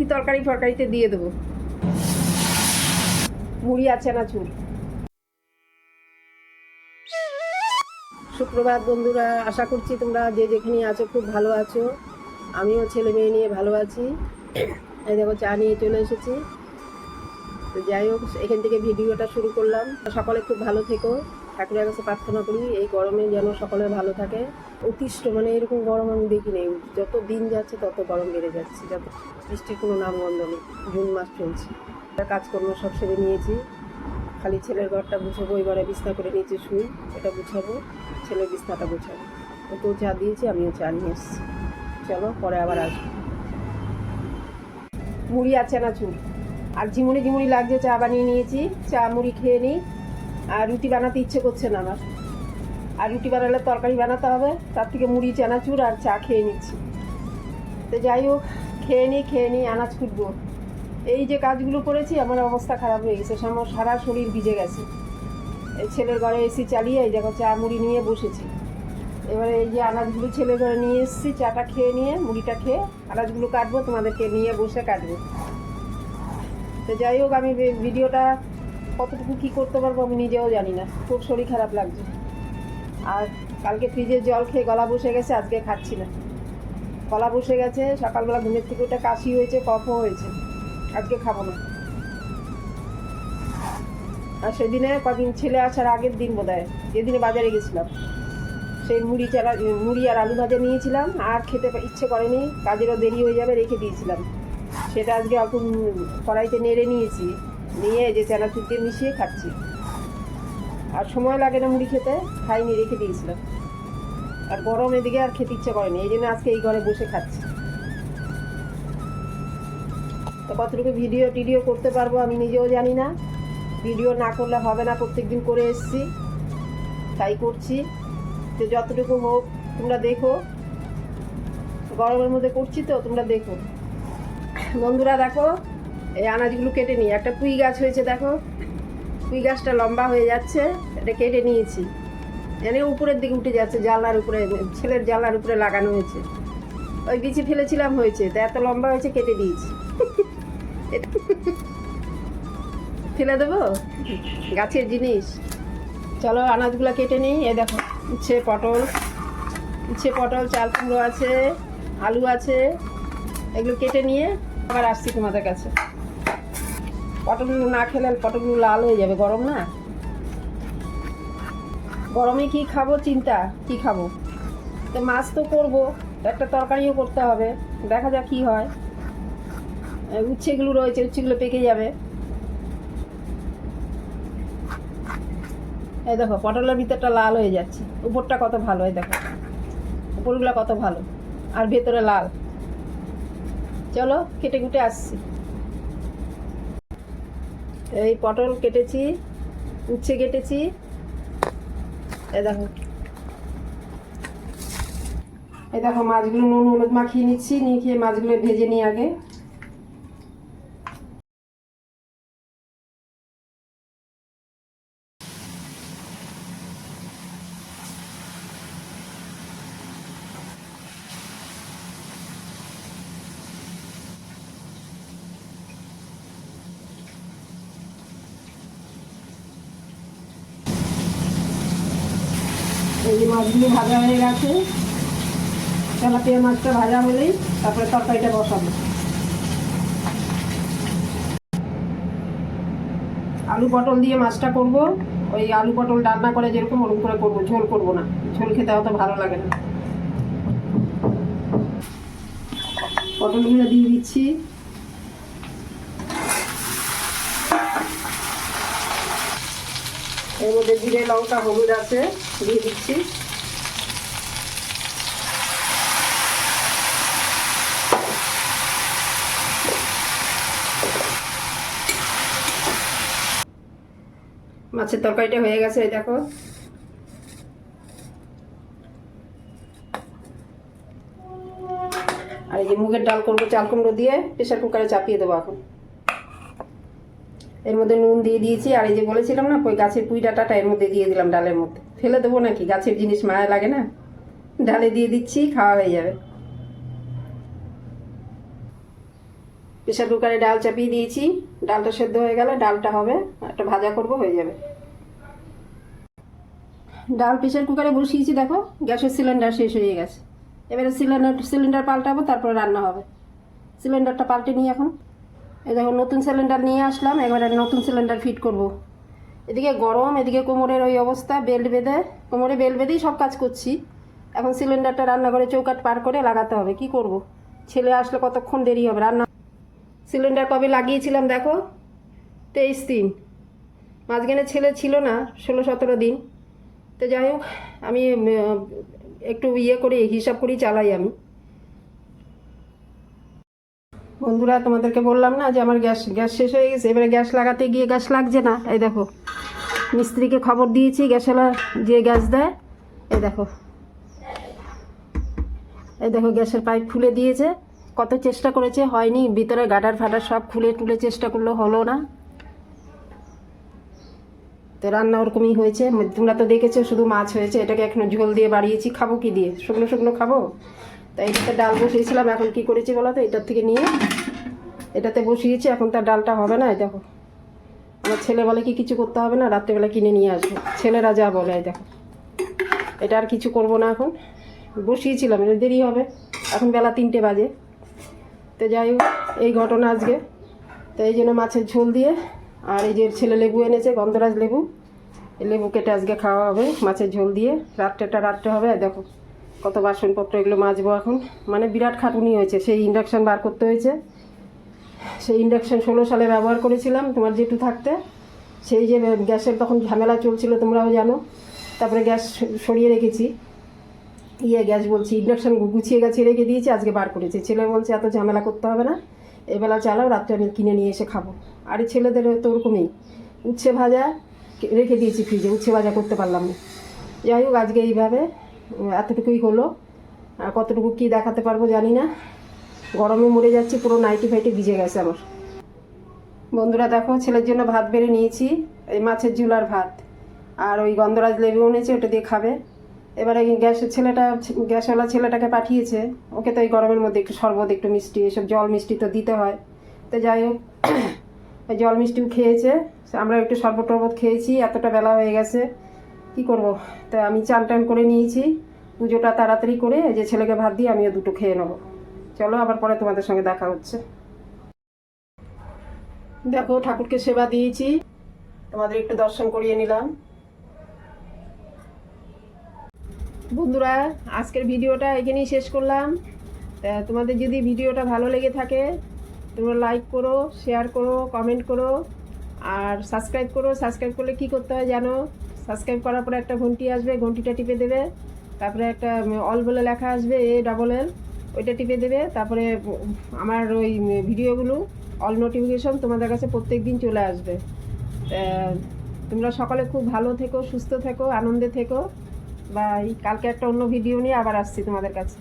কি তরকারি ফরকারিতে দিয়ে দেবো। মুড়ি আছে না চুর সুপ্রভাত বন্ধুরা, আশা করছি তোমরা যে যেখানে আছো খুব ভালো আছো। আমিও ছেলে মেয়ে নিয়ে ভালো আছি। এই দেখো, চা নিয়ে চলে এসেছি। তো যাই হোক, এখান থেকে ভিডিওটা শুরু করলাম। সকলে খুব ভালো থেকো। ঠাকুরের কাছে প্রার্থনা করি, এই গরমে যেন সকলে ভালো থাকে। অতিষ্ঠ মানে এরকম গরম আমি দেখি নেই। যত দিন যাচ্ছে তত গরম বেড়ে যাচ্ছে, যত বৃষ্টির কোনো নামগন্ধ নেই। জুন মাস চলছে। কাজকর্ম সব সেরে নিয়েছি। খালি ছেলের ঘরটা গুছাবো, এবারে বিছনা করে নিচে শুই এটা গুছাবো, ছেলের বিছনাটা গুছাবো। ওকেও চা দিয়েছি, আমিও চা নিয়ে এসেছি। চলো, পরে আবার আসব। মুড়ি আছে না চুল? আর ঝিমুড়ি ঝিমুড়ি লাগছে, চা বানিয়ে নিয়েছি। চা, মুড়ি খেয়ে নিই। আর রুটি বানাতে ইচ্ছে করছে না আমার। আর রুটি বানালে তরকারি বানাতে হবে, তার থেকে মুড়ি, চানাচুর আর চা খেয়ে নিচ্ছি। তো যাই হোক, খেয়ে নিই খেয়ে নিই আনাজ কুটবো। এই যে কাজগুলো করেছি, আমার অবস্থা খারাপ হয়ে গেছে। আমার সারা শরীর ভিজে গেছে। এই ছেলের ঘরে এসি চালিয়ে এই দেখো চা মুড়ি নিয়ে বসেছি। এবারে এই যে আনাজগুলো ছেলের ঘরে নিয়ে এসেছি, চাটা খেয়ে নিয়ে মুড়িটা খেয়ে আনাজগুলো কাটবো, তোমাদেরকে নিয়ে বসে কাটবো। তো যাই হোক, আমি ভিডিওটা কতটুকু কী করতে পারব আমি নিজেও জানি না। খুব শরীর খারাপ লাগছে। আর কালকে ফ্রিজের জল খেয়ে গলা বসে গেছে, আজকে খাচ্ছি না। গলা বসে গেছে, সকালবেলা ঘুমের থেকে ওটা কাশি হয়েছে কফও হয়েছে। আজকে খাব না। আর সেদিনে কদিন ছেলে আসার আগের দিন বোধ হয় যেদিনে বাজারে গেছিলাম। সেই মুড়ি চালা মুড়ি আর আলু ভাজা নিয়েছিলাম, আর খেতে ইচ্ছে করেনি, কাজেরও দেরি হয়ে যাবে, রেখে দিয়েছিলাম। সেটা আজকে অল্প কড়াইতে নেড়ে নিয়েছি। নিয়ে এই যে চানাচুর দিয়ে মিশিয়ে খাচ্ছি। আর সময় লাগে না মুড়ি খেতে, খাইনি, রেখে দিয়েছিলাম আর গরম এদিকে আর খেতে ইচ্ছে করেনি, এই জন্য আজকে এই ঘরে বসে খাচ্ছি। তো কতটুকু ভিডিও টিডিও করতে পারব আমি নিজেও জানি না। ভিডিও না করলে হবে না, প্রত্যেকদিন করে এসছি। তাই করছি। তো যতটুকু হোক, তোমরা দেখো। গরমের মধ্যে করছি তো, তোমরা দেখো। বন্ধুরা দেখো এই আনাজগুলো কেটে নিই। একটা পুঁই গাছ হয়েছে, দেখো। পুঁই গাছটা লম্বা হয়ে যাচ্ছে, এটা কেটে নিয়েছি। এনে উপরের দিকে উঠে যাচ্ছে, জানলার উপরে, ছেলের জানলার উপরে লাগানো হয়েছে। ওই বিচি ফেলেছিলাম হয়েছে, তা এত লম্বা হয়েছে, কেটে দিয়েছি। ফেলে দেবো? গাছের জিনিস। চলো আনাজগুলো কেটে নিই এ দেখো, উচ্ছে, পটল। উচ্ছে, পটল, চাল, কুমড়ো আছে, আলু আছে, এগুলো কেটে নিয়ে আবার আসছি তোমাদের কাছে। পটলগুলো না খেলে পটলগুলো লাল হয়ে যাবে, গরম না? গরমে কি খাব চিন্তা? কি খাব? তো মাছ তো করব, একটা তরকারিও করতে হবে, দেখা যাক কি হয়। উচ্ছেগুলো রয়েছে, উচ্ছেগুলো পেকে যাবে। এই দেখো, পটলের ভিতরটা লাল হয়ে যাচ্ছে, উপরটা কত ভালো, এই দেখো। উপরগুলো কত ভালো, আর ভেতরে লাল। চলো, কেটে কুটে আসছি। এই পটল কেটেছি, উচ্ছে কেটেছি। এ দেখো। এ দেখো, মাছগুলো নুন, হলুদ মাখিয়ে নিচ্ছি, নিয়ে খেয়ে মাছগুলো ভেজে নিই আগে। যে মাছগুলো ভাজা হয়ে গেছে। তেলাপিয়া মাছটা ভাজা হলেই তারপরে তরকারিটা বসাবো। আলু পটল দিয়ে মাছটা করব। ওই আলু পটল রান্না করে যেরকম ওরকম করে করব, ঝোল করব না। ঝোল খেতে অত ভালো লাগে না। পটলগুলো দিয়ে দিচ্ছি। এর মধ্যে জিরে, লঙ্কা, হলুদ আছে, দিয়ে দিচ্ছি। মাছের তরকারিটা হয়ে গেছে দেখো। আর এই যে মুগের ডাল করব চাল কুমড়ো দিয়ে প্রেশার কুকারে চাপিয়ে দেবো এখন। এর মধ্যে নুন দিয়ে দিয়েছি, আর এই যে বলেছিলাম না, ওই গাছের পুঁই ডাঁটাটা এর মধ্যে দিয়ে দিলাম ডালের মধ্যে। ফেলে দেবো নাকি? গাছের জিনিস মায়া লাগে না? ডালে দিয়ে দিচ্ছি, খাওয়া হয়ে যাবে। প্রেশার কুকারে ডাল চাপিয়ে দিয়েছি। ডালটা সেদ্ধ হয়ে গেলে ডালটা হবে একটা ভাজা করব, হয়ে যাবে। ডাল প্রেশার কুকারে বসিয়েছি, দেখো, গ্যাসের সিলিন্ডার শেষ হয়ে গেছে। এবারে সিলিন্ডার সিলিন্ডার পাল্টাবো, তারপরে রান্না হবে। সিলিন্ডারটা পাল্টে নিই এখন। এই দেখো, নতুন সিলিন্ডার নিয়ে আসলাম, এবারে নতুন সিলিন্ডার ফিট করব। এদিকে গরম, এদিকে কোমরের ওই অবস্থা বেল্ট বেঁধে, কোমরে বেল্ট বেঁধেই সব কাজ করছি। এখন সিলিন্ডারটা রান্নাঘরে চৌকাট পার করে লাগাতে হবে, কি করব। ছেলে আসলে কতক্ষণ দেরি হবে? রান্না সিলিন্ডার কবে লাগিয়েছিলাম দেখো? তেইশ দিন। মাঝখানে ছেলে ছিল না, ষোলো সতেরো দিন। তো যাই হোক, আমি একটু ইয়ে করে, হিসাব করেই চালাই আমি। বন্ধুরা, তোমাদেরকে বললাম না যে আমার গ্যাস গ্যাস শেষ হয়ে গেছে, এবারে গ্যাস লাগাতে গিয়ে গ্যাস লাগছে না। এই দেখো, মিস্ত্রিকে খবর দিয়েছি, গ্যাসওয়ালা যে গ্যাস দেয়, এই দেখো। এই দেখো, গ্যাসের পাইপ খুলে দিয়েছে। কত চেষ্টা করেছে, হয়নি। ভিতরে গাডার ফাটার সব খুলে টুলে চেষ্টা করল হলো না। তো রান্না ওরকমই হয়েছে। তোমরা তো দেখেছ, শুধু মাছ হয়েছে। এটাকে এখন ঝোল দিয়ে বাড়িয়েছি। খাব কি দিয়ে? শুকনো শুকনো খাব? তাই এটাতে ডাল বসিয়েছিলাম, এখন কি করেছি বলো তো? এটার থেকে নিয়ে এটাতে বসিয়েছি, এখন তার ডালটা হবে না, এই দেখো। আমার ছেলে বলে কি কিছু করতে হবে না, রাত্রেবেলা কিনে নিয়ে আসব। ছেলেরা যা বলে, এই দেখো। এটা আর কিছু করব না এখন। বসিয়েছিলাম, এটা দেরি হবে। এখন বেলা তিনটে বাজে। তো যাই হোক, এই ঘটনা আজকে। তো এই জন্য মাছের ঝোল দিয়ে, আর এই যে ছেলে লেবু এনেছে, গন্ধরাজ লেবু, এই লেবু কেটে আজকে খাওয়া হবে, মাছের ঝোল দিয়ে। রাত্রেটা রাত্রে হবে দেখো। কত বাসনপত্র, এগুলো মাজবো এখন। মানে বিরাট খাটুনি হয়েছে, সেই ইন্ডাকশান বার করতে হয়েছে। সেই ইন্ডাকশান ষোলো সালে ব্যবহার করেছিলাম তোমার যেটু থাকতে। সেই যে গ্যাসের তখন ঝামেলা চলছিল, তোমরাও জানো। তারপরে গ্যাস সরিয়ে রেখেছি। ইয়ে গ্যাস বলছি, ইন্ডাকশান গুছিয়ে গেছে রেখে দিয়েছি, আজকে বার করেছি। ছেলে বলছে, এত ঝামেলা করতে হবে না। এবেলা চালাও, রাত্রে আমি কিনে নিয়ে এসে খাব। আর ছেলেদের তো ওরকমই। উচ্ছে ভাজা রেখে দিয়েছি ফ্রিজে, উচ্ছে ভাজা করতে পারলাম না। যাই হোক, আজকে এইভাবে, এতটুকুই হলো। আর কতটুকু কী দেখাতে পারব জানি না। গরমে মরে যাচ্ছি, পুরো নাইটি ফাইটি ভিজে গেছে আমার। বন্ধুরা দেখো, ছেলের জন্য ভাত বেড়ে নিয়েছি, এই মাছের ঝুল আর ভাত। আর ওই গন্ধরাজ লেবু এনেছে, ওটা দিয়ে খাবে। এবারে গ্যাসের ছেলেটা, গ্যাসওয়ালা ছেলেটাকে পাঠিয়েছে। ওকে তো এই গরমের মধ্যে একটু শরবত, একটু মিষ্টি, এসব জল মিষ্টি তো দিতে হয়। তো যাই হোক জল মিষ্টিও খেয়েছে। আমরা একটু শরবত টরবত খেয়েছি, এতটা বেলা হয়ে গেছে। কি করব? তো আমি চান টান করে নিয়েছি। পুজোটা তাড়াতাড়ি করে যে ছেলেকে ভাত দিয়ে আমিও দুটো খেয়ে নেব। চলো, আবার পরে তোমাদের সঙ্গে দেখা হচ্ছে। দেখো, ঠাকুরকে সেবা দিয়েছি। তোমাদের একটু দর্শন করিয়ে নিলাম। বন্ধুরা, আজকের ভিডিওটা এখানেই শেষ করলাম। তোমাদের যদি ভিডিওটা ভালো লেগে থাকে, তোমরা লাইক করো শেয়ার করো কমেন্ট করো, আর সাবস্ক্রাইব করো। সাবস্ক্রাইব করলে কি করতে হয় জানো? সাবস্ক্রাইব করার পরে একটা ঘন্টি আসবে, ঘন্টিটা টিপে দেবে। তারপরে একটা অল বলে লেখা আসবে এ ডাবল এল ওইটা টিপে দেবে, তারপরে আমার ওই ভিডিওগুলো অল নোটিফিকেশন তোমাদের কাছে প্রত্যেক দিন চলে আসবে। তোমরা সকালে খুব ভালো থেকো, সুস্থ থেকো, আনন্দে থেকো। বাই, কালকে একটা অন্য ভিডিও নিয়ে আবার আসছি তোমাদের কাছে।